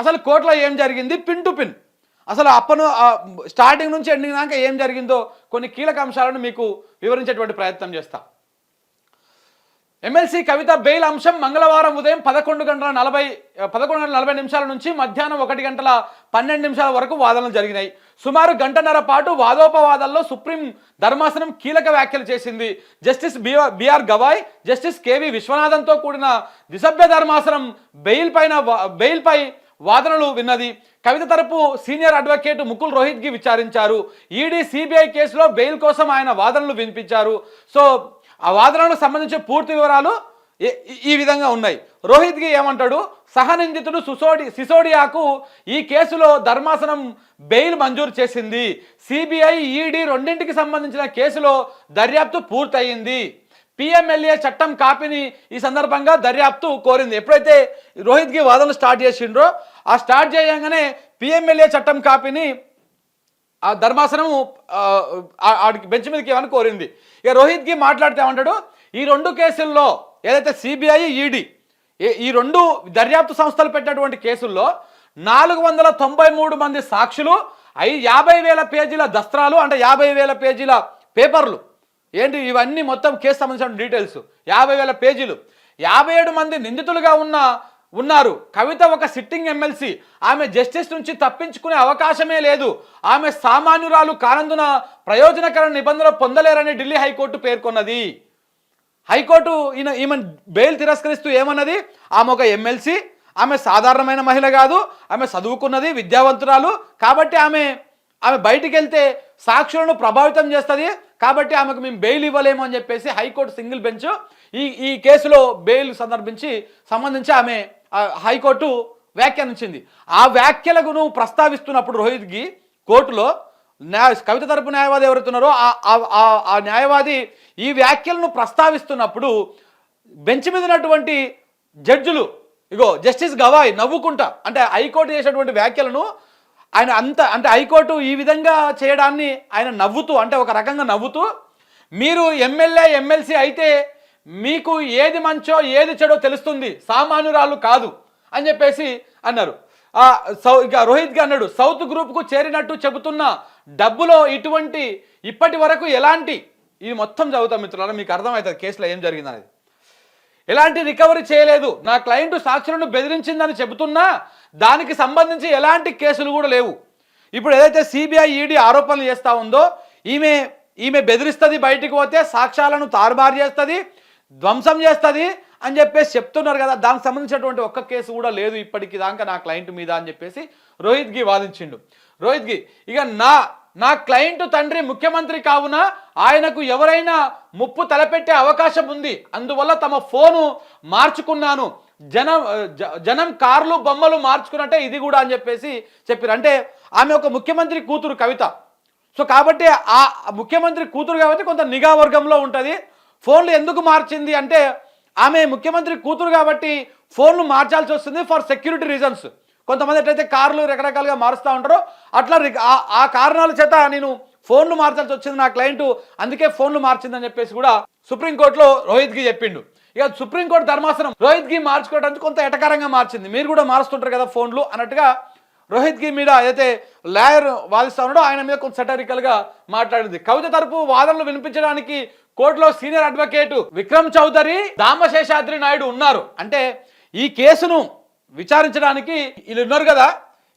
అసలు కోర్టులో ఏం జరిగింది? Pin to pin. అసలు అప్పను స్టార్టింగ్ నుంచి ఎండింగ్ దాకా ఏం జరిగిందో కొన్ని కీలక అంశాలను మీకు వివరించేటువంటి ప్రయత్నం చేస్తా. ఎమ్మెల్సీ కవిత బెయిల్ అంశం మంగళవారం ఉదయం పదకొండు గంటల నలభై పదకొండు గంటల నలభై నిమిషాల నుంచి మధ్యాహ్నం ఒకటి గంటల పన్నెండు నిమిషాల వరకు వాదనలు జరిగినాయి. సుమారు గంటన్నర పాటు వాదోపవాదాల్లో సుప్రీం ధర్మాసనం కీలక వ్యాఖ్యలు చేసింది justice BR Gavai justice KV విశ్వనాథన్తో కూడిన ద్విసభ్య ధర్మాసనం బెయిల్ పైన బెయిల్పై బెయిల్ పై వాదనలు విన్నది. కవిత తరపు సీనియర్ అడ్వకేట్ ముకుల్ రోహిత్కి విచారించారు. ఈడీ సిబిఐ కేసులో బెయిల్ కోసం ఆయన వాదనలు వినిపించారు. సో ఆ వాదనలకు సంబంధించిన పూర్తి వివరాలు ఈ- విధంగా ఉన్నాయి. రోహిత్కి ఏమంటాడు? సహనిందితుడు సుసోడి సిసోడియాకు ఈ కేసులో ధర్మాసనం బెయిల్ మంజూరు చేసింది. సిబిఐ ఈడీ రెండింటికి సంబంధించిన కేసులో దర్యాప్తు పూర్తయింది. పిఎంఎల్ఏ చట్టం కాపీని ఈ సందర్భంగా దర్యాప్తు కోరింది. ఎప్పుడైతే రోహిత్కి వాదనలు స్టార్ట్ చేసిండ్రో ఆ స్టార్ట్ చేయగానే పిఎంఎల్ఏ చట్టం కాపీని ఆ ధర్మాసనము ఆడికి బెంచ్ మీదకి ఏమని కోరింది. ఇక రోహిత్కి మాట్లాడితే ఏమంటాడు? ఈ రెండు కేసుల్లో ఏదైతే సిబిఐ ఈడీ ఈ రెండు దర్యాప్తు సంస్థలు పెట్టినటువంటి కేసుల్లో నాలుగు వందల తొంభై మూడు మంది సాక్షులు ఐ యాభై వేల పేజీల దస్త్రాలు అంటే యాభై వేల పేజీల పేపర్లు. ఏంటి? ఇవన్నీ మొత్తం కేసు సంబంధించిన డీటెయిల్స్. యాభై వేల పేజీలు. యాభై ఏడు మంది నిందితులుగా ఉన్న ఉన్నారు. కవిత ఒక సిట్టింగ్ ఎమ్మెల్సీ. ఆమె జస్టిస్ నుంచి తప్పించుకునే అవకాశమే లేదు. ఆమె సామాన్యురాలు కానందున ప్రయోజనకర నిబంధనలు పొందలేరని ఢిల్లీ హైకోర్టు పేర్కొన్నది. హైకోర్టు ఈయన ఈమె బెయిల్ తిరస్కరిస్తూ ఏమన్నది? ఆమె ఒక ఎమ్మెల్సీ ఆమె సాధారణమైన మహిళ కాదు ఆమె చదువుకున్నది విద్యావంతురాలు. కాబట్టి ఆమె ఆమె బయటికి వెళ్తే సాక్షులను ప్రభావితం చేస్తుంది. కాబట్టి ఆమెకు మేము బెయిల్ ఇవ్వలేము అని చెప్పేసి హైకోర్టు సింగిల్ బెంచ్ ఈ ఈ కేసులో బెయిల్ సందర్భించి సంబంధించి ఆమె హైకోర్టు వ్యాఖ్యానించింది. ఆ వ్యాఖ్యలకు నువ్వు ప్రస్తావిస్తున్నప్పుడు రోహిత్కి కోర్టులో న్యాయ కవిత తరపు న్యాయవాది ఎవరుతున్నారో ఆ- ఆ- ఆ- న్యాయవాది ఈ వ్యాఖ్యలను ప్రస్తావిస్తున్నప్పుడు బెంచ్ మీదనటువంటి జడ్జులు ఇగో జస్టిస్ గవాయ్ నవ్వుకుంటా అంటే హైకోర్టు చేసినటువంటి వ్యాఖ్యలను ఆయన అంత అంటే హైకోర్టు ఈ విధంగా చేయడాన్ని ఆయన నవ్వుతూ అంటే ఒక రకంగా నవ్వుతూ మీరు ఎమ్మెల్యే ఎమ్మెల్సీ అయితే మీకు ఏది మంచో ఏది చెడో తెలుస్తుంది. సామాన్యురాలు కాదు అని చెప్పేసి అన్నారు. సౌ ఇక రోహిత్ అన్నాడు సౌత్ గ్రూప్కు చేరినట్టు చెబుతున్న డబ్బులో ఇటువంటి ఇప్పటి వరకు ఎలాంటి ఇది మొత్తం చదువుతాం మిత్రులారా మీకు అర్థమవుతుంది కేసులో ఏం జరిగింది అనేది. ఎలాంటి రికవరీ చేయలేదు. నా క్లయింట్ సాక్షులను బెదిరించిందని చెబుతున్నా దానికి సంబంధించి ఎలాంటి కేసులు కూడా లేవు. ఇప్పుడు ఏదైతే సిబిఐ ఈడీ ఆరోపణలు చేస్తూ ఉందో ఈమె ఈమె బెదిరిస్తుంది బయటికి పోతే సాక్ష్యాలను తారుమారు చేస్తుంది ధ్వంసం చేస్తుంది అని చెప్పేసి చెప్తున్నారు కదా. దానికి సంబంధించినటువంటి ఒక్క కేసు కూడా లేదు ఇప్పటికి దాకా నా క్లయింట్ మీద అని చెప్పేసి రోహిత్కి వాదించిండు. రోహిత్కి ఇక నా నా క్లయింట్ తండ్రి ముఖ్యమంత్రి కావున ఆయనకు ఎవరైనా ముప్పు తలపెట్టే అవకాశం ఉంది. అందువల్ల తమ ఫోను మార్చుకున్నాను. జనం జ- జనం కార్లు బొమ్మలు మార్చుకున్నట్టే ఇది కూడా అని చెప్పేసి చెప్పారు అంటే ఆమె ఒక ముఖ్యమంత్రి కూతురు కవిత. సో కాబట్టి ఆ ముఖ్యమంత్రి కూతురు కాబట్టి కొంత నిఘా వర్గంలో ఉంటుంది. ఫోన్లు ఎందుకు మార్చింది అంటే ఆమె ముఖ్యమంత్రి కూతురు కాబట్టి ఫోన్లు మార్చాల్సి వస్తుంది ఫర్ సెక్యూరిటీ రీజన్స్ కొంతమంది ఎట్లయితే కార్లు రకరకాలుగా మారుస్తూ ఉంటారో అట్లా ఆ- ఆ కారణాల చేత నేను ఫోన్లు మార్చాల్సి వచ్చింది నా క్లయింట్ అందుకే ఫోన్లు మార్చిందని చెప్పేసి కూడా సుప్రీంకోర్టులో రోహిత్కి చెప్పిండు. ఇక సుప్రీంకోర్టు ధర్మాసనం రోహిత్కి మార్చుకోవడానికి కొంత ఎటకారంగా మార్చింది. మీరు కూడా మారుస్తుంటారు కదా ఫోన్లు అన్నట్టుగా రోహిత్కి మీద ఏదైతే లాయర్ వాదిస్తా ఉన్నాడో ఆయన మీద కొంత సెటరికల్గా మాట్లాడింది. కవిత తరపు వాదనలు వినిపించడానికి కోర్టులో సీనియర్ అడ్వకేటు విక్రమ్ చౌదరి దామశేషాద్రి నాయుడు ఉన్నారు. అంటే ఈ కేసును విచారించడానికి వీళ్ళు ఉన్నారు కదా.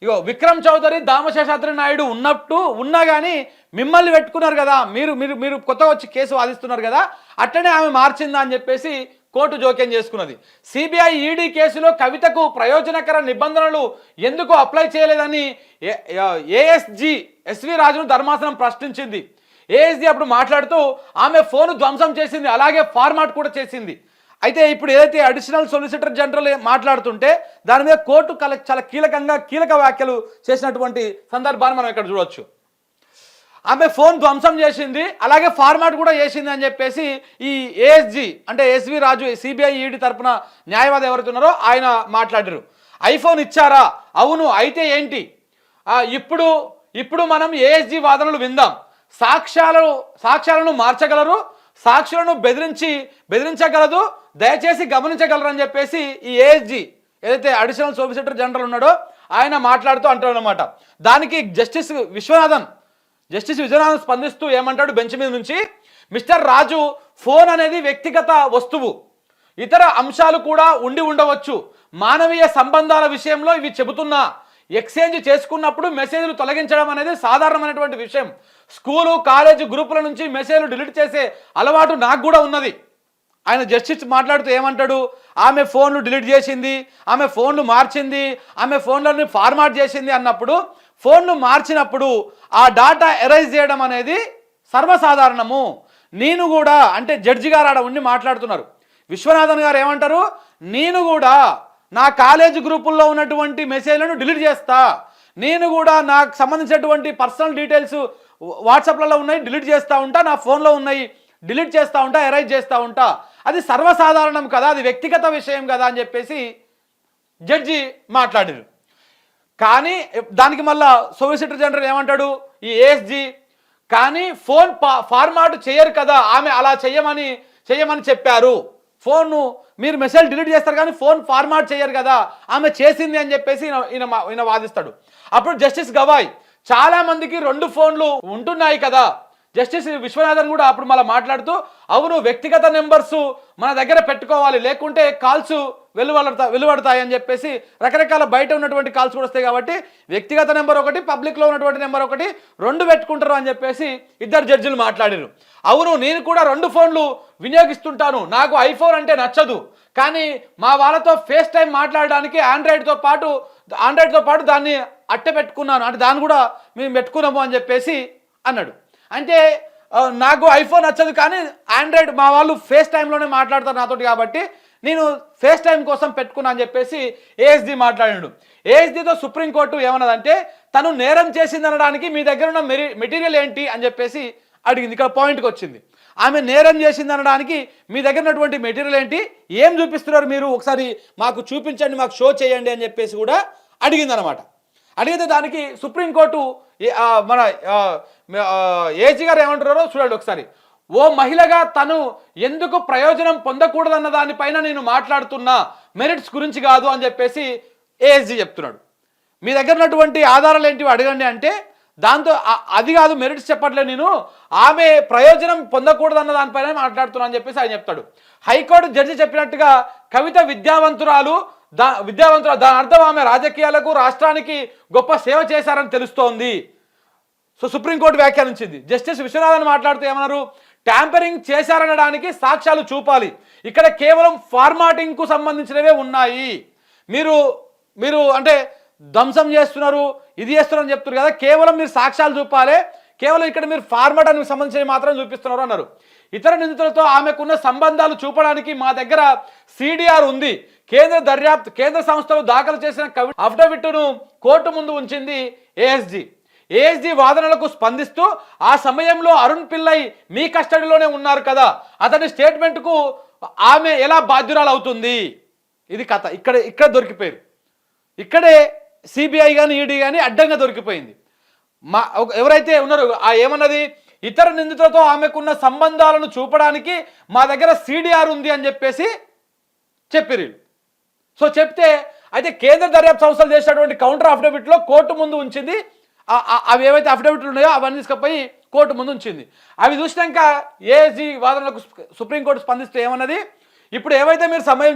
ఇగో విక్రమ్ చౌదరి దామశేషాద్రి నాయుడు ఉన్నట్టు ఉన్నా కానీ మిమ్మల్ని పెట్టుకున్నారు కదా. మీరు మీరు మీరు కొత్తగా వచ్చి కేసు వాదిస్తున్నారు కదా. అట్లనే ఆమె మార్చిందా అని చెప్పేసి కోర్టు జోక్యం చేసుకున్నది. సిబిఐ ఈడీ కేసులో కవితకు ప్రయోజనకర నిబంధనలు ఎందుకు అప్లై చేయలేదని ఏఎస్జి ఎస్వి రాజును ధర్మాసనం ప్రశ్నించింది. ఏఎస్జి అప్పుడు మాట్లాడుతూ ఆమె ఫోను ధ్వంసం చేసింది అలాగే ఫార్మాట్ కూడా చేసింది. అయితే ఇప్పుడు ఏదైతే అడిషనల్ సొలిసిటర్ జనరల్ మాట్లాడుతుంటే దాని మీద కోర్టు చాలా కీలకంగా కీలక వ్యాఖ్యలు చేసినటువంటి సందర్భాన్ని మనం ఇక్కడ చూడవచ్చు ఆమె ఫోన్ ధ్వంసం చేసింది అలాగే ఫార్మాట్ కూడా చేసింది అని చెప్పేసి ఈ ఏఎస్జి అంటే ఎస్వి రాజు సిబిఐ ఈడి తరపున న్యాయవాది ఎవరుతున్నారో ఆయన మాట్లాడారు. ఐఫోన్ ఇచ్చారా? అవును అయితే ఏంటి? ఇప్పుడు ఇప్పుడు మనం ఏఎస్జి వాదనలు విందాం. సాక్ష్యాలను సాక్ష్యాలను మార్చగలరు సాక్షులను బెదిరించి బెదిరించగలదు దయచేసి గమనించగలరు అని చెప్పేసి ఈ ఏఎస్జీ ఏదైతే అడిషనల్ సోలిసిటర్ జనరల్ ఉన్నాడో ఆయన మాట్లాడుతూ అంటాడనమాట దానికి జస్టిస్ విశ్వనాథన్ జస్టిస్ విశ్వనాథన్ స్పందిస్తూ ఏమంటాడు బెంచ్ మీద నుంచి? మిస్టర్ రాజు ఫోన్ అనేది వ్యక్తిగత వస్తువు. ఇతర అంశాలు కూడా ఉండి ఉండవచ్చు. మానవీయ సంబంధాల విషయంలో ఇవి చెబుతున్నా. ఎక్స్చేంజ్ చేసుకున్నప్పుడు మెసేజ్లు తొలగించడం అనేది సాధారణమైనటువంటి విషయం. స్కూలు కాలేజ్ గ్రూపుల నుంచి మెసేజ్లు డిలీట్ చేసే అలవాటు నాకు కూడా ఉన్నది. ఆయన జస్టిస్ మాట్లాడుతూ ఏమంటాడు? ఆమె ఫోన్లు డిలీట్ చేసింది ఆమె ఫోన్లు మార్చింది ఆమె ఫోన్లని ఫార్మాట్ చేసింది అన్నప్పుడు ఫోన్లు మార్చినప్పుడు ఆ డాటా ఎరైజ్ చేయడం అనేది సర్వసాధారణము. నేను కూడా అంటే జడ్జి గారు ఆడ ఉండి మాట్లాడుతున్నారు. విశ్వనాథన్ గారు ఏమంటారు? నేను కూడా నా కాలేజ్ గ్రూపుల్లో ఉన్నటువంటి మెసేజ్లను డిలీట్ చేస్తా. నేను కూడా నాకు సంబంధించినటువంటి పర్సనల్ డీటెయిల్స్ వాట్సాప్లలో ఉన్నాయి డిలీట్ చేస్తూ ఉంటా నా ఫోన్లో ఉన్నాయి డిలీట్ చేస్తూ ఉంటా ఎరైజ్ చేస్తూ ఉంటా. అది సర్వసాధారణం కదా అది వ్యక్తిగత విషయం కదా అని చెప్పేసి జడ్జి మాట్లాడారు. కానీ దానికి మళ్ళా సొలిసిటర్ జనరల్ ఏమంటాడు? ఈ ఏఎస్జీ కానీ ఫోన్ ఫార్మాట్ చేయరు కదా ఆమె అలా చెయ్యమని చెయ్యమని చెప్పారు. ఫోన్ను మీరు మెసేజ్ డిలీట్ చేస్తారు కానీ ఫోన్ ఫార్మాట్ చేయరు కదా ఆమె చేసింది అని చెప్పేసి ఈయన మా- ఈయన వాదిస్తాడు. అప్పుడు జస్టిస్ గవాయ్ చాలా మందికి రెండు ఫోన్లు ఉంటున్నాయి కదా. జస్టిస్ విశ్వనాథన్ కూడా అప్పుడు మళ్ళీ మాట్లాడుతూ అవును వ్యక్తిగత నెంబర్స్ మన దగ్గర పెట్టుకోవాలి లేకుంటే కాల్స్ వెలువడతా వెలువడతాయి అని చెప్పేసి రకరకాల బయట ఉన్నటువంటి కాల్స్ కూడా వస్తాయి కాబట్టి వ్యక్తిగత నెంబర్ ఒకటి పబ్లిక్లో ఉన్నటువంటి నెంబర్ ఒకటి రెండు పెట్టుకుంటారు అని చెప్పేసి ఇద్దరు జడ్జిలు మాట్లాడారు. అవును నేను కూడా రెండు ఫోన్లు వినియోగిస్తుంటాను. నాకు ఐఫోన్ అంటే నచ్చదు. కానీ మా వాళ్ళతో ఫేస్ టైం మాట్లాడడానికి ఆండ్రాయిడ్తో పాటు ఆండ్రాయిడ్తో పాటు దాన్ని అట్టె పెట్టుకున్నాను. అంటే దాన్ని కూడా మేము పెట్టుకున్నాము అని చెప్పేసి అన్నాడు. అంటే నాకు ఐఫోన్ నచ్చదు కానీ ఆండ్రాయిడ్ మా వాళ్ళు ఫేస్ టైంలోనే మాట్లాడతారు నాతోటి కాబట్టి నేను ఫేస్ టైం కోసం పెట్టుకున్నా అని చెప్పేసి ఏఎస్డి మాట్లాడాడు ఏఎస్డితో సుప్రీంకోర్టు ఏమన్నదంటే తను నేరం చేసిందనడానికి మీ దగ్గర ఉన్న మెరి మెటీరియల్ ఏంటి అని చెప్పేసి అడిగింది. ఇక్కడ పాయింట్కి వచ్చింది. ఆమె నేరం చేసింది అనడానికి మీ దగ్గర ఉన్నటువంటి మెటీరియల్ ఏంటి? ఏం చూపిస్తున్నారు మీరు? ఒకసారి మాకు చూపించండి మాకు షో చేయండి అని చెప్పేసి కూడా అడిగింది అనమాట అడిగితే దానికి సుప్రీంకోర్టు మన ఏజీ గారు ఏమంటున్నారో చూడండి ఒకసారి. ఓ మహిళగా తను ఎందుకు ప్రయోజనం పొందకూడదన్న దానిపైన నేను మాట్లాడుతున్నా మెరిట్స్ గురించి కాదు అని చెప్పేసి ఏఎస్జీ చెప్తున్నాడు. మీ దగ్గర ఉన్నటువంటి ఆధారాలు ఏంటివి అడగండి అంటే దాంతో అది కాదు మెరిట్స్ చెప్పట్లేదు నేను. ఆమె ప్రయోజనం పొందకూడదన్న దానిపైన మాట్లాడుతున్నా అని చెప్పేసి ఆయన చెప్తాడు. హైకోర్టు జడ్జి చెప్పినట్టుగా కవిత విద్యావంతురాలు దా విద్యావంతురాలు దాని అర్థం ఆమె రాజకీయాలకు రాష్ట్రానికి గొప్ప సేవ చేశారని తెలుస్తోంది. సో సుప్రీంకోర్టు వ్యాఖ్యానించింది. జస్టిస్ విశ్వనాథన్ మాట్లాడుతూ ఏమన్నారు? ట్యాంపరింగ్ చేశారనడానికి సాక్ష్యాలు చూపాలి. ఇక్కడ కేవలం ఫార్మాటింగ్కు సంబంధించినవే ఉన్నాయి. మీరు మీరు అంటే ధ్వంసం చేస్తున్నారు ఇది చేస్తున్నారని చెప్తున్నారు కదా కేవలం మీరు సాక్ష్యాలు చూపాలి కేవలం ఇక్కడ మీరు ఫార్మాట్ అని సంబంధించి మాత్రం చూపిస్తున్నారు అన్నారు. ఇతర నిందితులతో ఆమెకున్న సంబంధాలు చూపడానికి మా దగ్గర సిడిఆర్ ఉంది. కేంద్ర దర్యాప్తు కేంద్ర సంస్థలు దాఖలు చేసిన కవి అఫిడవిట్ను కోర్టు ముందు ఉంచింది ఏఎస్జి ఏఎస్జి వాదనలకు స్పందిస్తూ ఆ సమయంలో అరుణ్ పిల్లై మీ కస్టడీలోనే ఉన్నారు కదా అతని స్టేట్మెంట్కు ఆమె ఎలా బాధ్యురాలు అవుతుంది ఇది కథ. ఇక్కడ ఇక్కడ దొరికిపోయారు. ఇక్కడే సిబిఐ కానీ ఈడీ కానీ అడ్డంగా దొరికిపోయింది. మా ఎవరైతే ఉన్నారో ఆ ఏమన్నది? ఇతర నిందితులతో ఆమెకున్న సంబంధాలను చూపడానికి మా దగ్గర సిడిఆర్ ఉంది అని చెప్పేసి చెప్పిరు సో చెప్తే అయితే కేంద్ర దర్యాప్తు సంస్థలు చేసినటువంటి కౌంటర్ అఫిడవిట్లో కోర్టు ముందు ఉంచింది. అవి ఏవైతే అఫిడవిట్లు ఉన్నాయో అవన్నీ తీసుకుపోయి కోర్టు ముందు ఉంచింది. అవి చూసినాక ఏఎస్జి వాదనలకు సుప్రీంకోర్టు స్పందిస్తూ ఏమన్నది? ఇప్పుడు ఏవైతే మీరు సమయం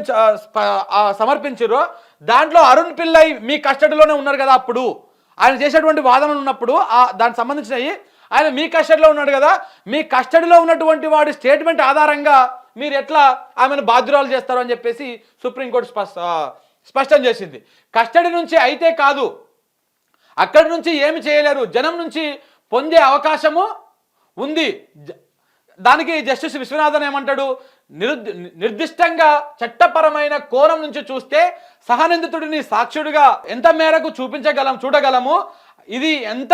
సమర్పించారో దాంట్లో అరుణ్ పిల్లై మీ కస్టడీలోనే ఉన్నారు కదా అప్పుడు. ఆయన చేసేటువంటి వాదనలు ఉన్నప్పుడు ఆ దానికి సంబంధించినవి ఆయన మీ కస్టడీలో ఉన్నాడు కదా మీ కస్టడీలో ఉన్నటువంటి వాడి స్టేట్మెంట్ ఆధారంగా మీరు ఎట్లా ఆమెను బాధ్యురాలు చేస్తారు అని చెప్పేసి సుప్రీంకోర్టు స్పష్ట స్పష్టం చేసింది. కస్టడీ నుంచి అయితే కాదు అక్కడి నుంచి ఏమి చేయలేరు జనం నుంచి పొందే అవకాశము ఉంది. జ- దానికి జస్టిస్ విశ్వనాథన్ ఏమంటాడు? నిరుద్ నిర్దిష్టంగా చట్టపరమైన కోణం నుంచి చూస్తే సహనిందితుడిని సాక్షుడిగా ఎంత మేరకు చూపించగలం చూడగలము? ఇది ఎంత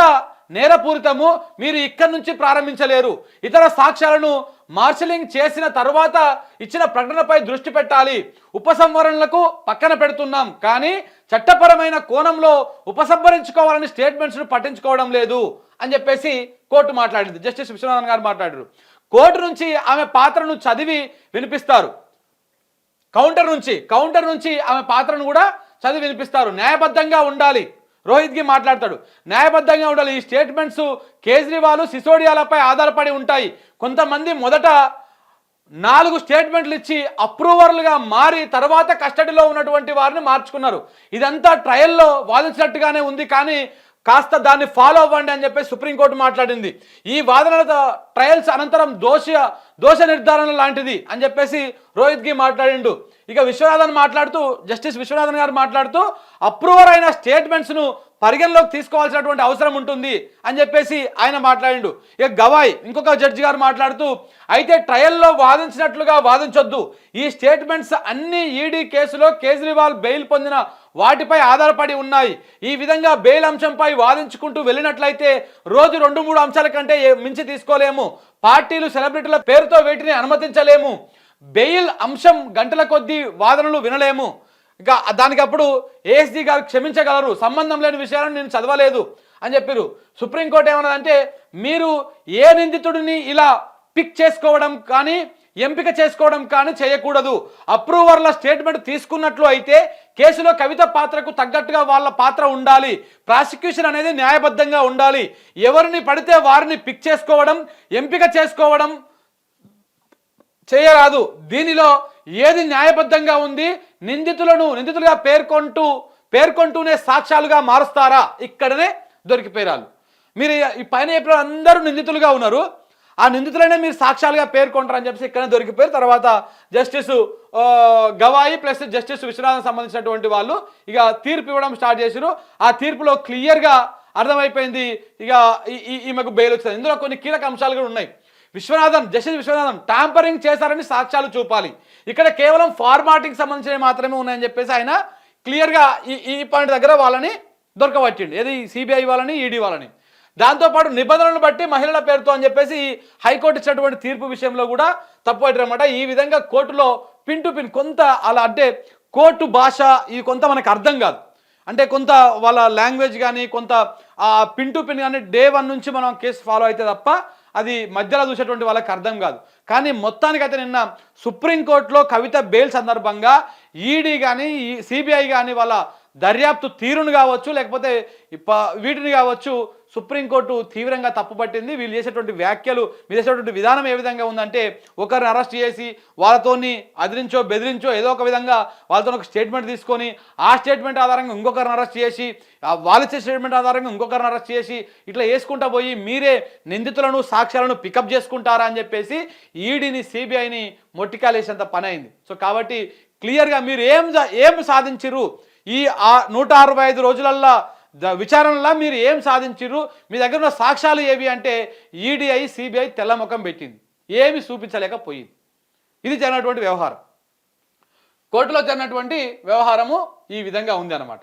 నేరపూరితము? మీరు ఇక్కడి నుంచి ప్రారంభించలేరు. ఇతర సాక్ష్యాలను మార్షలింగ్ చేసిన తరువాత ఇచ్చిన ప్రకటనపై దృష్టి పెట్టాలి. ఉపసంహరణలకు పక్కన పెడుతున్నాం కానీ చట్టపరమైన కోణంలో ఉపసంహరించుకోవాలని స్టేట్మెంట్స్ను పట్టించుకోవడం లేదు అని చెప్పేసి కోర్టు మాట్లాడింది. జస్టిస్ విశ్వనాథన్ గారు మాట్లాడారు. కోర్టు నుంచి ఆమె పాత్రను చదివి వినిపిస్తారు. కౌంటర్ నుంచి కౌంటర్ నుంచి ఆమె పాత్రను కూడా చదివి వినిపిస్తారు. న్యాయబద్ధంగా ఉండాలి. రోహిత్కి మాట్లాడతాడు. న్యాయబద్ధంగా ఉండాలి. ఈ స్టేట్మెంట్స్ కేజ్రీవాల్ సిసోడియాలపై ఆధారపడి ఉంటాయి. కొంతమంది మొదట నాలుగు స్టేట్మెంట్లు ఇచ్చి అప్రూవర్లుగా మారి తర్వాత కస్టడీలో ఉన్నటువంటి వారిని మార్చుకున్నారు. ఇదంతా ట్రయల్లో వాదించినట్టుగానే ఉంది. కానీ కాస్త దాన్ని ఫాలో అవ్వండి అని చెప్పి సుప్రీంకోర్టు మాట్లాడింది. ఈ వాదనల ట్రయల్స్ అనంతరం దోష దోష నిర్ధారణ లాంటిది అని చెప్పేసి రోహిత్కి మాట్లాడిండు. ఇక విశ్వనాథన్ మాట్లాడుతూ జస్టిస్ విశ్వనాథన్ గారు మాట్లాడుతూ అప్రూవర్ అయిన స్టేట్మెంట్స్ను పరిగణలోకి తీసుకోవాల్సినటువంటి అవసరం ఉంటుంది అని చెప్పేసి ఆయన మాట్లాడిండు. ఇక గవాయ్ ఇంకొక జడ్జి గారు మాట్లాడుతూ అయితే ట్రయల్లో వాదించినట్లుగా వాదించొద్దు. ఈ స్టేట్మెంట్స్ అన్ని ఈడీ కేసులో కేజ్రీవాల్ బెయిల్ పొందిన వాటిపై ఆధారపడి ఉన్నాయి. ఈ విధంగా బెయిల్ అంశంపై వాదించుకుంటూ వెళ్ళినట్లయితే రోజు రెండు మూడు అంశాల కంటే మించి తీసుకోలేము. పార్టీలు సెలబ్రిటీల పేరుతో వీటిని అనుమతించలేము. బెయిల్ అంశం గంటల కొద్దీ వాదనలు వినలేము. ఇక దానికి అప్పుడు ఏఎస్డి గారు క్షమించగలరు. సంబంధం లేని విషయాలను నేను చదవలేదు అని చెప్పారు సుప్రీంకోర్టు ఏమన్నదంటే మీరు ఏ నిందితుడిని ఇలా పిక్ చేసుకోవడం కానీ ఎంపిక చేసుకోవడం కానీ చేయకూడదు. అప్రూవర్ల స్టేట్మెంట్ తీసుకున్నట్లు అయితే కేసులో కవిత పాత్రకు తగ్గట్టుగా వాళ్ళ పాత్ర ఉండాలి. ప్రాసిక్యూషన్ అనేది న్యాయబద్ధంగా ఉండాలి. ఎవరిని పడితే వారిని పిక్ చేసుకోవడం ఎంపిక చేసుకోవడం చేయరాదు. దీనిలో ఏది న్యాయబద్ధంగా ఉంది? నిందితులను నిందితులుగా పేర్కొంటూ పేర్కొంటూనే సాక్ష్యాలుగా మారుస్తారా? ఇక్కడనే దొరికిపోయారు మీరు ఈ పైన ఎప్పుడు అందరూ నిందితులుగా ఉన్నారు. ఆ నిందితులనే మీరు సాక్ష్యాలుగా పేర్కొంటారని చెప్పేసి ఇక్కడనే దొరికిపోయారు. తర్వాత justice Gavai plus justice Viswanatham సంబంధించినటువంటి వాళ్ళు ఇక తీర్పు ఇవ్వడం స్టార్ట్ చేశారు. ఆ తీర్పులో క్లియర్గా అర్థమైపోయింది ఇక ఈ- ఈ- ఈమెకు బెయిల్ వచ్చింది. ఇందులో కొన్ని కీలక అంశాలు కూడా ఉన్నాయి. విశ్వనాథన్ జస్టిస్ విశ్వనాథన్ ట్యాంపరింగ్ చేశారని సాక్ష్యాలు చూపాలి. ఇక్కడ కేవలం ఫార్మాటింగ్ సంబంధించినవి మాత్రమే ఉన్నాయని చెప్పేసి ఆయన క్లియర్గా ఈ ఈ పాయింట్ దగ్గర వాళ్ళని దొరకబట్టిండు. ఏది సిబిఐ వాళ్ళని ఈడీ వాళ్ళని. దాంతోపాటు నిబంధనలను బట్టి మహిళల పేరుతో అని చెప్పేసి హైకోర్టు ఇచ్చినటువంటి తీర్పు విషయంలో కూడా తప్పు పట్టారన్నమాట ఈ విధంగా కోర్టులో పిన్ టు పిన్ కొంత అలా అంటే కోర్టు భాష ఇది కొంత మనకు అర్థం కాదు. అంటే కొంత వాళ్ళ లాంగ్వేజ్ కానీ కొంత ఆ పిన్ టు పిన్ కానీ డే వన్ నుంచి మనం కేసు ఫాలో అయితే తప్ప అది మధ్యలో చూసేటువంటి వాళ్ళకి అర్థం కాదు. కానీ మొత్తానికైతే నిన్న సుప్రీంకోర్టులో కవిత బెయిల్ సందర్భంగా ఈడీ కానీ సిబిఐ కానీ వాళ్ళ దర్యాప్తు తీరును కావచ్చు లేకపోతే వీటిని కావచ్చు సుప్రీంకోర్టు తీవ్రంగా తప్పుపట్టింది వీళ్ళు చేసేటువంటి వ్యాఖ్యలు మీరు చేసేటువంటి విధానం ఏ విధంగా ఉందంటే ఒకరిని అరెస్ట్ చేసి వాళ్ళతోని అదిరించో బెదిరించో ఏదో ఒక విధంగా వాళ్ళతో ఒక స్టేట్మెంట్ తీసుకొని ఆ స్టేట్మెంట్ ఆధారంగా ఇంకొకరిని అరెస్ట్ చేసి వాళ్ళు ఇచ్చే స్టేట్మెంట్ ఆధారంగా ఇంకొకరిని అరెస్ట్ చేసి ఇట్లా వేసుకుంటా పోయి మీరే నిందితులను సాక్ష్యాలను పికప్ చేసుకుంటారా అని చెప్పేసి ఈడీని సిబిఐని మొట్టికాలేసేంత పని అయింది సో కాబట్టి క్లియర్గా మీరు ఏం ఏం సాధించిర్రు? ఈ ఆ నూట అరవై ఐదు రోజులల్లో విచారణలా మీరు ఏం సాధించిర్రు? మీ దగ్గర ఉన్న సాక్ష్యాలు ఏవి అంటే ఈడీఐ సిబిఐ తెల్లముఖం పెట్టింది. ఏమి చూపించలేకపోయింది. ఇది జరిగినటువంటి వ్యవహారం. కోర్టులో జరిగినటువంటి వ్యవహారము ఈ విధంగా ఉంది అన్నమాట